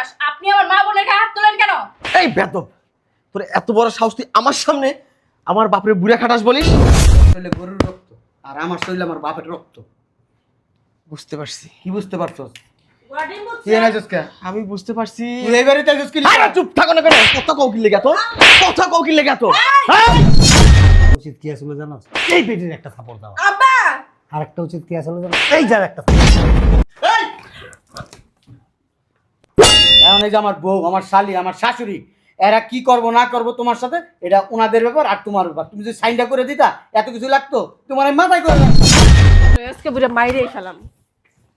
সর্বনাশ আপনি আমার মা বোনের গায়ে হাত তোলেন কেন? এই বেদব তোর এত বড় সাহস তুই আমার সামনে আমার বাপরে বুড়া খাটাস বলিস? শরীরে গরুর রক্ত আর আমার শরীরে আমার বাপের রক্ত। বুঝতে পারছি। কি বুঝতে কি এনেছিস কে? আমি বুঝতে পারছি। তুই এই বাড়িতে আছিস কি আরে চুপ থাকো না কেন? কথা কৌকিল লেগে তো কথা কৌকিল লেগে তো উচিত কি আসলে জানো এই পেটির একটা থাপড় দাও। আব্বা! আর একটা উচিত কি আসলে জানো এই যার একটা এই যে আমার বউ আমার শালি আমার শাশুড়ি এরা কি করব না করব তোমার সাথে এটা ওনাদের ব্যাপার আর তোমার ব্যাপার। তুমি যদি সাইনটা করে দিতা এত কিছু লাগতো তোমার এই মাথায় করে আজকে বুড়ে মাইরেই ফেলাম।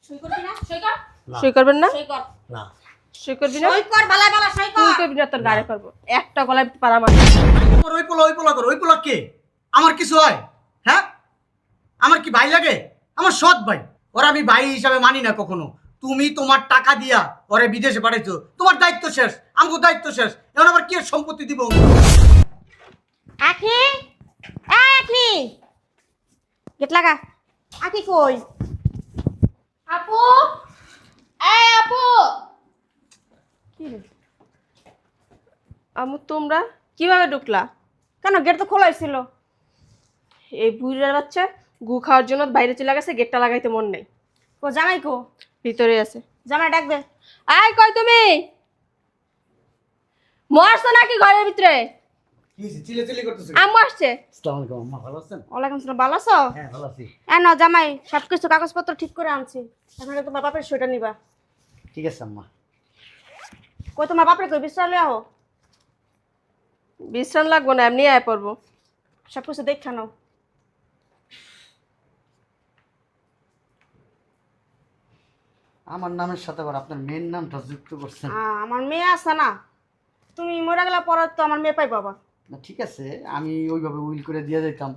সই করবি না? সই কর। সই করবেন না? সই কর। না। সই করবি না? সই কর বালা বালা সই কর। করবি না তোর গাড়ি করব। একটা গলায় পারা মার ওই পোলা ওই পোলা করো ওই পোলা কে? আমার কিছু হয়? হ্যাঁ? আমার কি ভাই লাগে? আমার সৎ ভাই। ওরা আমি ভাই হিসাবে মানি না কখনো। তুমি তোমার টাকা দিয়া পরে বিদেশে পাঠাইছো। তোমার দায়িত্ব শেষ আমাকে দায়িত্ব শেষ। এখন আবার কি সম্পত্তি দিব? আখি? আখি! গেট লাগা। আখি কই? আপু? এই আপু! কি আমু তোমরা কীভাবে ঢুকলা? কেন গেট তো খোলাই ছিল? এই বুড়ির বাচ্চা গু খাওয়ার জন্য বাইরে চলে গেছে গেটটা লাগাইতে মন নেই। কো জামাই কো? ভিতরে আছে। জামাই ডাক দে। আয় কই তুমি? মরছো নাকি ঘরের ভিতরে? কি চিলে চিলি করতেছো আম্মু আসছে। আসসালামু আলাইকুম আম্মা ভালো আছেন? ওয়ালাইকুম সালাম ভালো আছো? হ্যাঁ ভালো আছি। এ নাও জামাই সব কিছু কাগজপত্র ঠিক করে আনছি। এখন তোমার বাপের নিবা। ঠিক আছে আম্মা। কই তোমার বাপের কই? বিশ্রাম লিয়া বিশ্রাম লাগবো না এমনি আয় পড়ব। সব কিছু দেখে নাও। আমার নামের সাথে আবার আপনার মেয়ের নামটা যুক্ত করছেন। আমার মেয়ে আছে না। তুমি মরে গেলে পরে তো আমার মেয়ে পাই বাবা না ঠিক আছে আমি ওইভাবে উইল করে দিয়ে দিতাম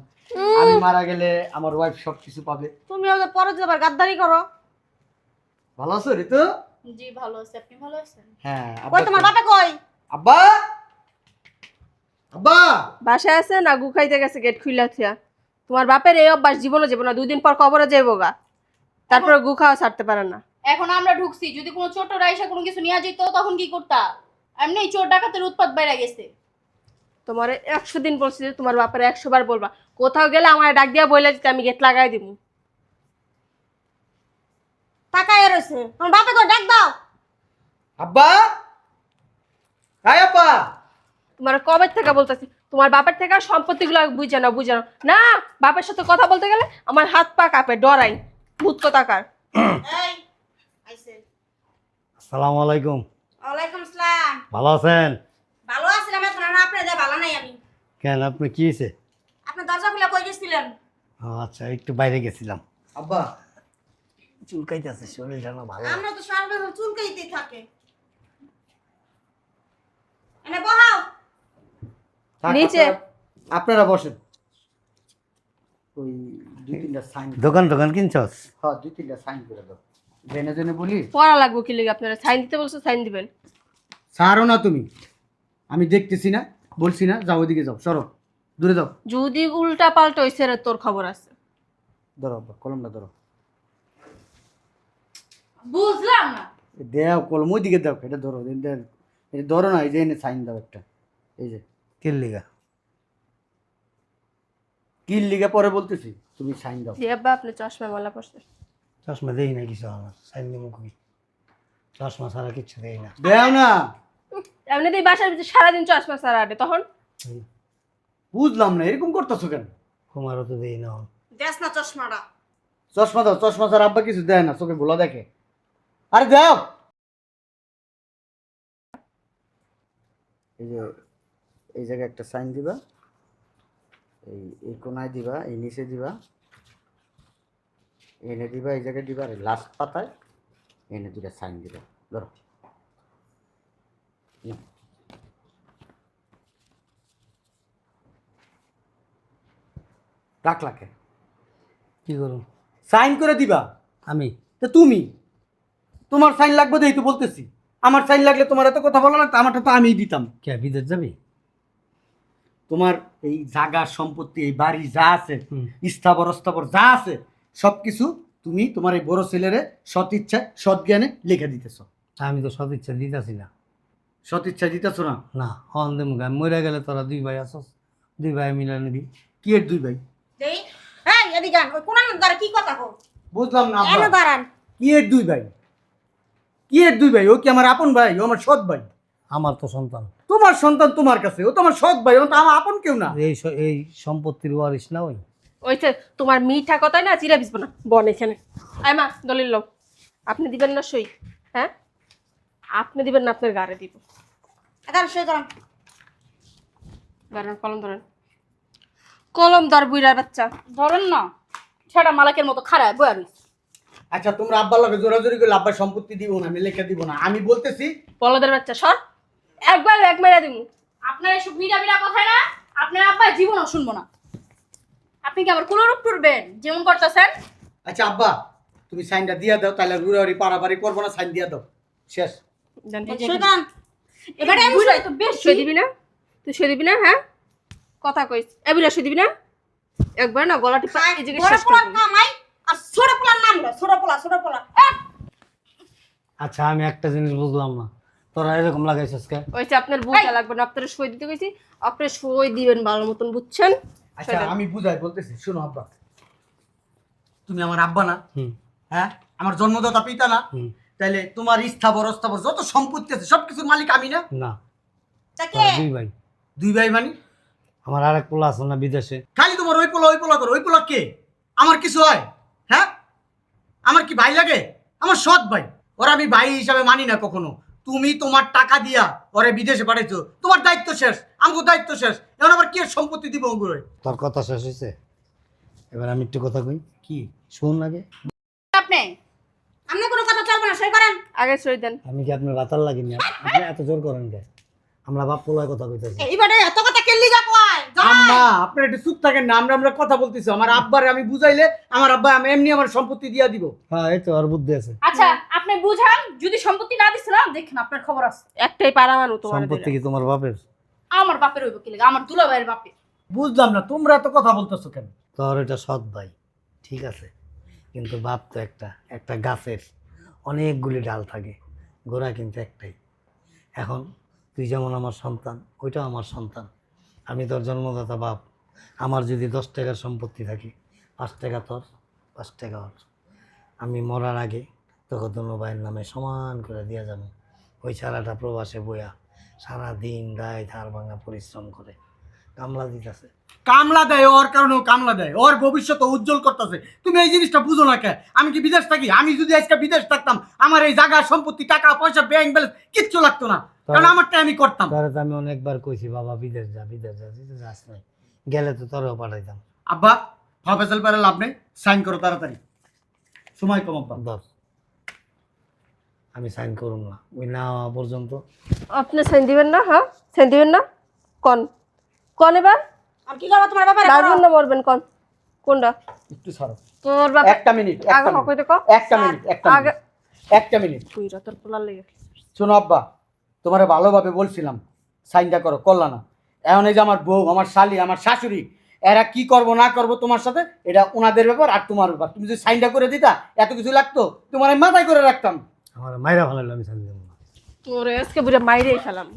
আমি মারা গেলে আমার ওয়াইফ সব কিছু পাবে। তুমি ওদের পরে যদি আবার গাদ্দারি করো। ভালো আছো ঋতু? জি ভালো আছে। আপনি ভালো আছেন? হ্যাঁ কই তোমার? বাপে কই? আব্বা? আব্বা? বাসায় আছে না গু খাইতে গেছে গেট খুইলা থিয়া। তোমার বাপের এই অভ্যাস জীবনে যাব না দুই দিন পর কবরে যাইবো গা। তারপরে গু খাওয়া ছাড়তে পারে না। এখন আমরা ঢুকছি যদি কোনো চোরটা এসে কোনো কিছু নিয়ে যেত তখন কি করতা? এমনি চোর ডাকাতের উৎপাত বাইরে গেছে। তোমার একশো দিন বলছি যে তোমার বাপের একশো বার বলবা। কোথাও গেলে আমার ডাক দিয়া বইলে দিতে আমি গেট লাগাই দিব তাকায় রয়েছে তোমার বাপে ডাক দাও। আব্বা! হাই আব্বা! তোমার কবে থেকে বলতেছি? তোমার বাপের থেকে সম্পত্তিগুলো বুঝে না বুঝে না না বাপের সাথে কথা বলতে গেলে আমার হাত পা কাঁপে ডরাই। ভূত কথাকার এই আসসালামু আলাইকুম। ওয়ালাইকুম আসসালাম। ভালো আছেন? ভালো আছিলাম এখন আর আপনি দে ভালো নাই আমি। কেন আপনি কি হয়েছে? আপনি দরজা খুলে কই গেছিলেন? আচ্ছা একটু বাইরে গেছিলাম। আব্বা চুলকাইতে আছে শরীরটা না ভালো। আমরা তো সর্বদা চুলকাইতে থাকে। এনে বহাও। নিচে। আপনারা- আপনারা বসেন। ওই দুই তিনটা সাইন দোকান দোকান কিনছস? হ্যাঁ দুই তিনটা সাইন করে দাও। জেনে জেনে বলি? পড়া লাগবো কি লেগে আপনারা? সাইন দিতে বলছো সাইন দিবেন। ছাড়ো না তুমি। আমি দেখতেছি না বলছি না যাও ওইদিকে যাও সরো। দূরে যাও। যদি উল্টা পাল্টা হয়েছে রে তোর খবর আছে। ধরো আব্বা কলমটা ধরো। বুঝলাম না। দেও কলম ওইদিকে দাও এটা ধরো এটা এটা ধরো না এই যে এনে সাইন দাও একটা এই যে। কিল্লিগা কি লিগে পরে বলতেছি তুমি সাইন দাও। দিয়ে আব্বা আপনি চশমা মালা পড়ছে চশমা দেই না কিছু আমার সাইন দিব কই চশমা ছাড়া কিচ্ছু দেই না দেও না এমনিতেই বাসার ভিতরে সারাদিন চশমা সারা আটে তখন বুঝলাম না এরকম করতেছো কেন কুমারও তো দেই না দেখ না চশমাটা চশমা দাও চশমা ছাড়া আব্বা কিছু দেয় না চোখে গোলা দেখে আরে দাও এই যে এই জায়গায় একটা সাইন দিবা এই এই কোনায় দিবা এই নিচে দিবা এনে দিবা এই জায়গায় দিবা আর লাস্ট পাতায় এনে দুটা সাইন দিবা। ধরো। রাখলাকে কি করুন সাইন করে দিবা। আমি? তা তুমি? তোমার সাইন লাগবে তো তো বলতেছি। আমার সাইন লাগলে তোমার এত কথা বলো না আমারটা তো আমিই দিতাম। কে বিদেশ যাবি? তোমার এই জাগা সম্পত্তি এই বাড়ি যা আছে। স্থাবর অস্থাবর যা আছে সব কিছু তুমি তোমার এই বড় ছেলেরে সৎ ইচ্ছা সৎ জ্ঞানে লিখে দিতেছ। আমি তো সদ ইচ্ছা দিতেছি না। সৎ ইচ্ছা দিতেছ না? না হন দে মুখে মরে গেলে তোরা দুই ভাই আসস দুই ভাই মিলে নিবি কি এর দুই ভাই? দেই এই এদিকে আন ওই কোনার দ্বারা কি কথা বুঝলাম না এনে আব্বা। দাঁড়ান। কি এর দুই ভাই? কি এর দুই ভাই? ও কি আমার আপন ভাই? ও আমার সৎ ভাই? আমার তো সন্তান। তোমার সন্তান তোমার কাছে ও তোমার সৎ ভাই ও তো আমার আপন কেউ না। এই স- এই সম্পত্তির ওয়ারিস না ওই? ওইছে তোমার মিঠা কথাই না চিরা বিসবো না। বন এখানে। আয় মা দলিল লোক আপনি দিবেন না সই হ্যাঁ? আপনি দিবেন না আপনার গাড়ি দিব। এখানে সই করান কলম ধরেন। কলম ধর বুইরার বাচ্চা। ধরেন না ছেড়া মালাকের মতো খারাপ বয়া রইছে। আচ্ছা তোমরা আব্বার লগে জোরাজোরি করলে আব্বার সম্পত্তি দিব না আমি লেখা দিব না। আমি বলতেছি বলদের বাচ্চা সর। একবার এক মেরা দিব আপনার এসব মিরা মিরা কথায় না আপনার আব্বা জীবনও শুনব না। আপনি কি আবার কোনরূপ করবেন? যেমন করতেছেন? আচ্ছা আব্বা তুমি সাইনটা দিয়া দাও তাহলে রুড়ারি পারাপারি করব না সাইন দিয়া দাও। শেষ। করান এবারে আমি তো বেশ সই দিবি না? তুই সই দিবি না হ্যাঁ? কথা কইস। এবিরা সই দিবি না? একবার না গলা টিপা এই বড়। কামাই আর ছোট পোলার নাম ছোট পোলা ছোট পোলা। আচ্ছা আমি একটা জিনিস বুঝলাম না। তোরা এরকম লাগাইছিস কে? ওইছে আপনার বুঝা লাগবে না আপনার সই দিতে কইছি। আপনি সই দিবেন ভালো মতন বুঝছেন? আচ্ছা আমি বুঝাই বলতেছি শোনো আব্বা। তুমি আমার আব্বা না। হ্যাঁ? আমার জন্মদাতা পিতা না। তাইলে তোমার স্থাবর অস্থাবর যত সম্পত্তি আছে সবকিছুর মালিক আমি না। না। দুই ভাই। দুই ভাই মানে? আমার আরেক পোলা আছে না বিদেশে। খালি তোমার ওই পোলা ওই পোলা করো। ওই পোলা কে? আমার কিছু হয়? হ্যাঁ? আমার কি ভাই লাগে? আমার সৎ ভাই। ওরা আমি ভাই হিসাবে মানি না কখনো। তুমি তোমার টাকা দিয়া পরে বিদেশে পাঠাইছো তোমার দায়িত্ব শেষ আমাকে দায়িত্ব শেষ এখন আবার কে সম্পত্তি দিব ওগুলো তোর কথা শেষ হয়েছে এবার আমি একটু কথা কই। কি? শুন লাগে আপনি? আপনি কোনো কথা চলবে না সই করেন। আগে সই দেন। আমি কি আপনার রাতাল লাগিনি? আপনি এত জোর করেন কে? আমরা বাপ পোলায় কথা কইতেছি। এইবারে এত কথা কেলি যা কয়? আম্মা আপনার একটু চুপ থাকেন না আমরা আমরা কথা বলতেছি। আমার আব্বারে আমি বুঝাইলে আমার আব্বা আমি এমনি আমার সম্পত্তি দিয়া দিব। হ্যাঁ এই তো আর বুদ্ধি আছে। আচ্ছা আপনি বুঝান যদি সম্পত্তি না দিচ্ছে না দেখেন আপনার খবর আছে। একটাই পারা মানু তোমার সম্পত্তি কি তোমার বাপের? আমার বাপের হইব কি লাগে? আমার দুলাভাইয়ের বাপের। বুঝলাম না তোমরা এত কথা বলতেছো কেন? তোর এটা সৎ ভাই ঠিক আছে? কিন্তু বাপ তো একটা একটা গাছের অনেকগুলি ডাল থাকে গোড়া কিন্তু একটাই। এখন তুই যেমন আমার সন্তান, ওইটাও আমার সন্তান। আমি তোর জন্মদাতা বাপ। আমার যদি দশ টাকার সম্পত্তি থাকে, পাঁচ টাকা তোর, পাঁচ টাকা ওর। আমি মরার আগে তোকে দুনো ভাইয়ের নামে সমান করে দেওয়া যাব। ওই ছাড়াটা প্রবাসে বইয়া সারা দিন ধার ভাঙা পরিশ্রম করে। কামলা দিতেছে। কামলা দেয়, ওর কারণে ও কামলা দেয়। ওর ভবিষ্যৎ উজ্জ্বল করতেছে। তুমি এই জিনিসটা বুঝো না কে? আমি কি বিদেশ থাকি? আমি যদি আজকে বিদেশ থাকতাম, আমার এই জায়গা সম্পত্তি, টাকা, পয়সা ব্যাংক ব্যালেন্স কিচ্ছু লাগতো না। কারণ আমারটা আমি করতাম। তারে তো আমি অনেকবার কইছি বাবা বিদেশ যা বিদেশ যা তো যাস নাই। গেলে তো তোরেও পাঠাইতাম। আব্বা পারে লাভ নেই সাইন করো তাড়াতাড়ি। সময় কম আব্বা। ধর আমি সাইন করুম না। ওই না হওয়া পর্যন্ত। আপনি সাইন দিবেন না হ্যাঁ? সাইন দিবেন না? কন? কন এবার? আর কি করব তোমার ব্যাপারে না মরবেন কন? কোনটা? একটু ছাড়ো। তোর বাপ একটা মিনিট আগে একটা মিনিট ক। একটা মিনিট একটা আগে মিনিট। একটা মিনিট। তুই তোর পোলার লেগে শোনো আব্বা। তোমারে ভালোভাবে বলছিলাম সাইনটা করো করলা না এখন এই যে আমার বউ আমার শালি আমার শাশুড়ি এরা কি করব না করব তোমার সাথে এটা ওনাদের ব্যাপার আর তোমার ব্যাপার। তুমি যদি সাইনটা করে দিতা এত কিছু লাগতো তোমার আমি মাথায় করে রাখতাম। আমার মাইরা ভালো আমি সাইন দেবো তোর আজকে বুঝে মাইরেই ফেলাম।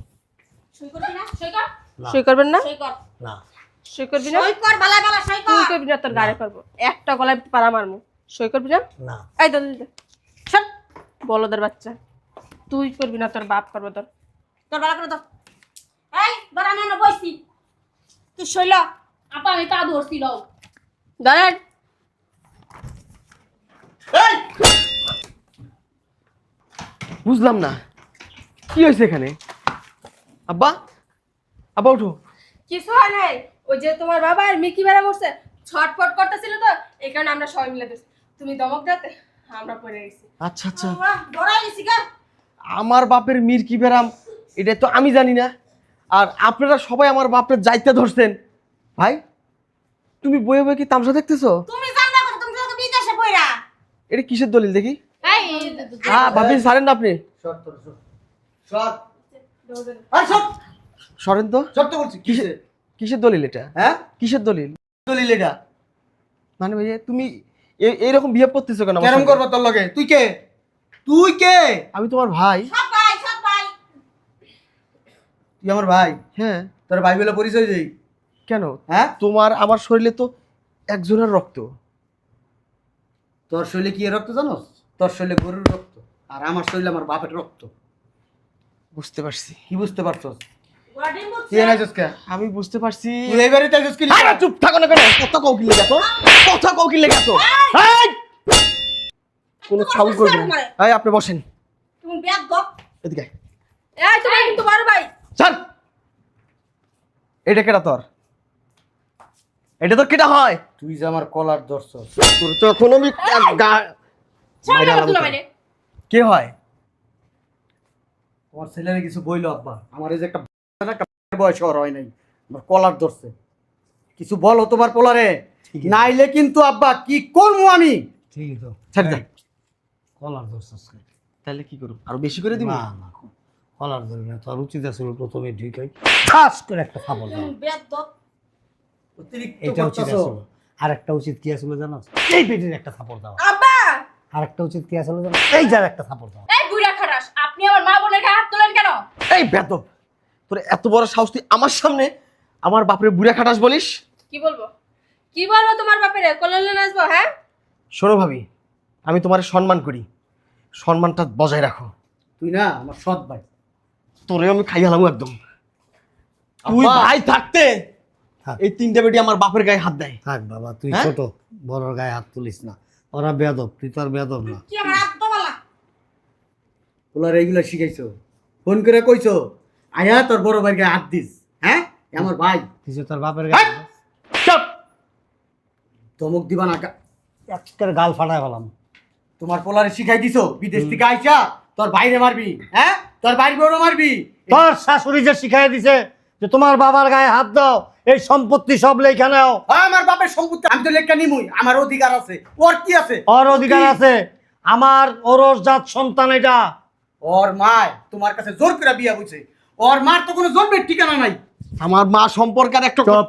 সই করবি না? সই কর। সই করবেন না? সই কর। না। সই করবি না? সই কর বালা বালা সই তুই কর। করবি না তোর গাড়ি করব একটা গলায় পারা মারমু। সই করবি না? না। এই বলদের বাচ্চা। তুই করবি না তোর বাপ করব তোর। তোর বালা করে এই আমি বইছি। তুই সইল আপা আমি পা ধরছি লও। এই! বুঝলাম না। কি হয়েছে এখানে? আব্বা আব্বা উঠো। কিছু হয় নাই। ওই যে তোমার বাবা আর মিকি বেড়া বসছে ছটফট করতেছিল তো এই কারণে আমরা সবাই মিলে দিচ্ছি তুমি দমক দাতে আমরা পড়ে গেছি। আচ্ছা আচ্ছা। ধরাই গেছি গা। আমার বাপের মির কি বেরাম এটা তো আমি জানি না। আর আপনারা সবাই আমার বাপের যাইতে ধরছেন। ভাই তুমি বয়ে বয়ে কি তামসা দেখতেছো? তুমি জানবা কথা তুমি তো বিদেশে বইরা এটা কিসের দলিল দেখি? হ্যাঁ ভাবি সারেন না আপনি। সরেন তো। বলছি কিসের দলিল এটা? হ্যাঁ? কিসের দলিল? দলিল এটা। মানে ভাইয়া তুমি এইরকম বিহেভ করতেছো কেন আমার করব তোর লগে? তুই কে? তুই কে? আমি তোমার ভাই। তুই আমার ভাই? হ্যাঁ। তোর ভাই বলে পরিচয় দেই। কেন? হ্যাঁ? তোমার আমার শরীরে তো একজনের রক্ত। তোর শরীরে কি রক্ত জানোস? তোর শরীরে গরুর রক্ত। আর আমার শরীরে আমার বাপের রক্ত। বুঝতে পারছি। কি বুঝতে পারছস? কে? আমি বুঝতে পারছি। কি চুপ থাকো না কেন? কত কৌকিল লেগে তো? কত কৌকিল লেগে তো? কোনো ছাউল করবে না। আপনি বসেন। তুমি ব্যাগ এদিকে এই তোমার কিন্তু বড় ভাই। চল। এটা কেটা তোর? এটা তোর কেটা হয়? তুই যে আমার কলার ধরছস তোর তো এখন আমি তো। কে হয়? তোমার ছেলেরে কিছু বইলো আব্বা? আমার এই যে একটা বয়স হওয়ার হয় নাই। আমার কলার ধরছে। কিছু বলো তোমার পোলারে? নাইলে কিন্তু আব্বা কি করব আমি? ঠিকই তো। কলার ধরছিস কে? তাহলে কি করব? আরও বেশি করে দিব? না না কলার ধরবি না তোর উচিত আছিল প্রথমে ঢুকাই খাস করে একটা খাবার দাও। এটা উচিত। আছিল আর একটা উচিত কি আছিল জানো? এই পেটের একটা থাপড় দাও। আব্বা! আর একটা উচিত কি আছিল জানো? এই যার একটা থাপড় দাও। এই বুড়া খারাস আপনি আমার মা বোনের গায়ে হাত তোলেন কেন? এই বেদব তোর এত বড় সাহস তুই আমার সামনে আমার বাপরে বুড়া খাটাস বলিস? কি বলব? কি বলব তোমার বাপের? কললে নাচবো হ্যাঁ? শোনো ভাবি আমি তোমার সম্মান করি। সম্মানটা বজায় রাখো। তুই না আমার সৎ ভাই তোরে আমি খাই হালামু একদম। তুই। ভাই থাকতে এই তিনটা বেটি আমার বাপের গায়ে হাত দেয়। থাক বাবা তুই হ্যাঁ? ছোট বড়র গায়ে হাত তুলিস না। ওরা বেয়াদব তুই তো আর বেয়াদব না। কি আমার হাত দবালা পোলার এইগুলো শিখাইছো। ফোন করে কইছো আয়া তোর বড় ভাইকে হাত দিস। হ্যাঁ? এ আমার ভাই। তুই যে তোর বাপের গায়ে চুপ! ধমক দিবা না আজকের গাল ফাটায় ফেলাম তোমার পোলারে শিখাই দিছো বিদেশ থেকে আইসা তোর বাইরে মারবি হ্যাঁ? তোর বাইরে বড় মারবি? তোর শাশুড়ি যে শিখাই দিছে যে তোমার বাবার গায়ে হাত দাও এই সম্পত্তি সব লেখা নাও। হয় আমার বাপের সম্পত্তি আমি তো লেখা নিমুই আমার অধিকার আছে। ওর কি আছে? ওর অধিকার আছে। আমার ওরস জাত সন্তান এটা। ওর মায় তোমার কাছে জোর করে বিয়া বুঝছে ওর মার তো কোনো জন্মের ঠিকানা নাই। আমার মা একটা মার!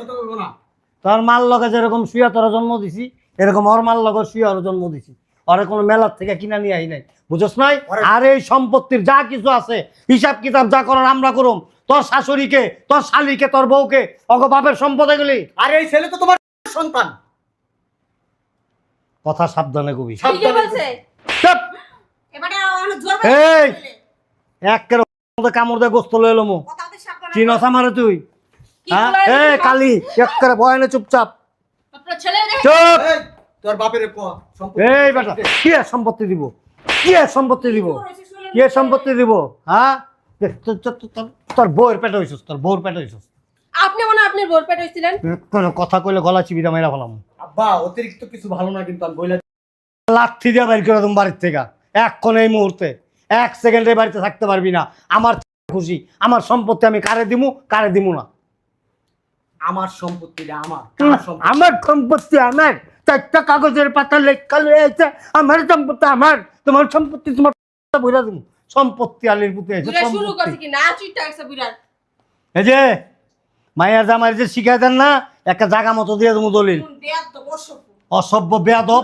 কথা বলব না। তোর মাল লগে যেরকম শুয়া তোরা জন্ম দিছি এরকম ওর মাল লগে শুয়া জন্ম দিছি। ওরে কোনো মেলার থেকে কিনা নিয়ে আই নাই। বুঝছ নাই? আর এই সম্পত্তির যা কিছু আছে হিসাব কিতাব যা করার আমরা করুম। তোর শাশুড়িকে তোর শালিকে তোর বউকে অগ বাপের সম্পদ এগুলি। আর এই ছেলে তো তোমার সন্তান। কথা সাবধানে কবি। এই! কামড় দিয়ে গোস্ত লয়ে চিনস আমারে তুই? হ্যাঁ? কালি একের চুপচাপ। চুপ! তোর বাপের এই বেটা কি সম্পত্তি দিব? কি সম্পত্তি দিব? কি সম্পত্তি দিব? হ্যাঁ? তোর- তোর- তোর- তোর- তোর বউয়ের পেটে হইছিস তোর বউর পেটে হইছিস। আপনি মনে আপনার বোর পেট হয়েছিলেন কথা কইলে গলা চিবিটা মেরা ফেলাম। আব্বা অতিরিক্ত কিছু ভালো না কিন্তু আমি বইলা লাঠি দিয়ে বাইর করে তুমি বাড়ির থেকে। এক্ষণ এই মুহূর্তে এক সেকেন্ডে বাড়িতে থাকতে পারবি না। আমার খুশি আমার সম্পত্তি আমি কারে দিমু কারে দিমু না। আমার সম্পত্তিটা আমার? আমার সম্পত্তি আমার। চারটা কাগজের পাতা লেখা রয়েছে। আমার সম্পত্তি আমার। তোমার সম্পত্তি তোমার বইরা দিমু। সম্পত্তি আলির পুতে আছে শুরু করছে কি না চুইটা গেছে বুড়ার। এই যে মায়ের জামাই যে শিখাই দেন না একটা জায়গা মতো দিয়ে তুমি দলিল। অসভ্য। বেয়াদব।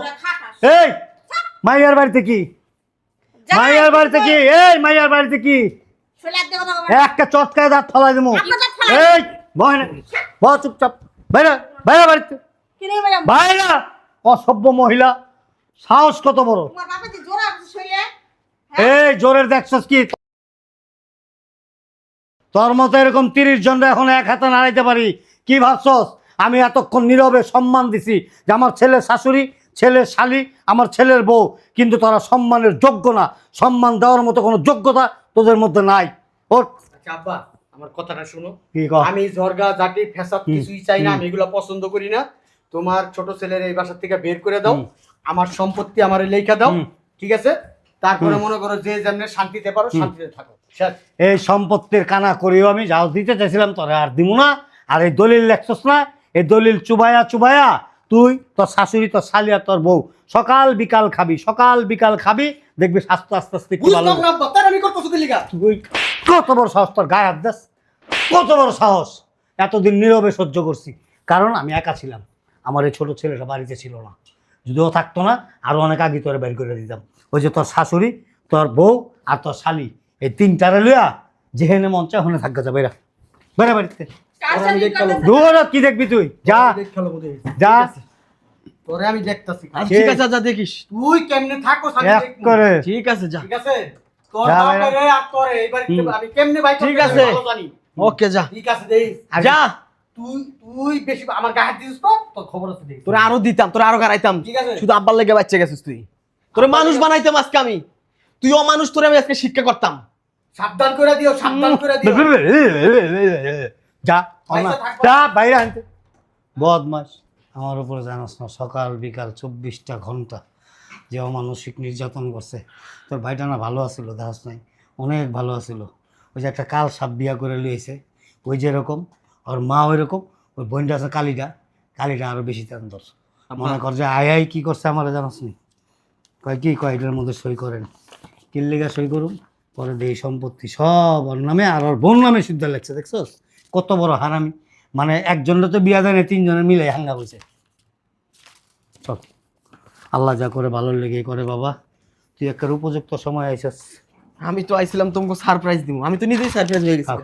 এই মাইয়ার বাড়িতে কি? মাইয়ার বাড়িতে কি? এই মাইয়ার বাড়িতে কি? একটা চটকায় দাঁত ফলাই দেবো এই বয় না। বয় চুপচাপ। বাইরা বাইরা বাড়িতে। বাইরা! অসভ্য মহিলা সাহস কত বড়? তোমার বাবা যে জোর আছে শৈলে এই জোরের দেখছস কি? তোর মতো এরকম তিরিশ জন এখন এক হাতে নাড়াইতে পারি কি ভাবছস? আমি এতক্ষণ নীরবে সম্মান দিছি যে আমার ছেলের শাশুড়ি ছেলের শালি আমার ছেলের বউ কিন্তু তারা সম্মানের যোগ্য না। সম্মান দেওয়ার মতো কোনো যোগ্যতা তোদের মধ্যে নাই। ওর আচ্ছা আব্বা আমার কথাটা শোনো। আমি জর্গা জাটি ফেসাদ কিছুই চাই না আমি এগুলো পছন্দ করি না। তোমার ছোট ছেলের এই বাসা থেকে বের করে দাও আমার সম্পত্তি আমার লেখা দাও। ঠিক আছে? তারপরে মনে করো যে যেমনে শান্তিতে পারো শান্তিতে থাকো। এই সম্পত্তির কানা করিও আমি যাও দিতে চাইছিলাম তোরে আর দিমু না। আর এই দলিল লেখছস না এই দলিল চুবায়া চুবায়া তুই তোর শাশুড়ি তোর শালিয়া তোর বউ সকাল বিকাল খাবি সকাল বিকাল খাবি দেখবি স্বাস্থ্য আস্তে আস্তে কত বড় সাহস তোর গায়ে হাত দাস? কত বড় সাহস? এতদিন নীরবে সহ্য করছি কারণ আমি একা ছিলাম। আমার এই ছোট ছেলেটা বাড়িতে ছিল না। যদি ও থাকতো না আরও অনেক আগে তোরে বের করে দিতাম। ওই যে তোর শাশুড়ি তোর বউ আর তোর শালি এই তিনটারে লইয়া যেখানে মন চায় ওখানে থাকা যাবে। এরা বেড়া বাড়িতে। দূর কি দেখবি তুই? যা। খেলো যা। তোরে আমি দেখতাছি। ঠিক আছে যা দেখিস। তুই কেমনে থাকো করে। ঠিক আছে যা। ঠিক আছে? তোর যা আর তোরে এইবার আমি কেমনে ভাই ঠিক আছে। ওকে যা। ঠিক আছে দেই। যা। তুই তুই বেশি আমার গায়ে হাত দিস তো তোর খবর আছে দেই তোরা আরও দিতাম তোরা আরও গাড়াইতাম। ঠিক আছে। শুধু আব্বার লেগে বাচ্চা গেছিস তুই। তোরে মানুষ বানাইতাম আজকে আমি। তুই অমানুষ তোরে আমি আজকে শিক্ষা করতাম। সাবধান করে দিও সাবধান করে দিও। যা যা বাইরে আনতে। বদমাস। আমার উপরে জানাস না সকাল বিকাল চব্বিশটা ঘণ্টা যে অমানসিক নির্যাতন করছে। তোর ভাইটা না ভালো আছিল দেখাস নাই। অনেক ভালো আছিল। ওই যে একটা কাল সাপ বিয়া করে লইছে। ওই যেরকম ওর মা ওই রকম ওই বোনটা আছে কালীটা কালীটা আরও বেশি তেন তোর মনে কর যে আয় আয় কি করছে আমার জানাস নি? কয় কি কয় এটার মধ্যে সই করেন। কিল্লিগা সই করুন পরে দেই সম্পত্তি সব ওর নামে আর ওর বোন নামে শুদ্ধ লাগছে দেখছস? কত বড় হারামি। মানে একজনের তো বিয়া দেয় না তিনজনের মিলে হাঙ্গা হয়েছে চল। আল্লাহ যা করে ভালো লেগে করে বাবা। তুই একটা উপযুক্ত সময় আইসস আমি তো আইছিলাম তোমাকে সারপ্রাইজ দিব আমি তো নিজেই সারপ্রাইজ হয়ে গেছি।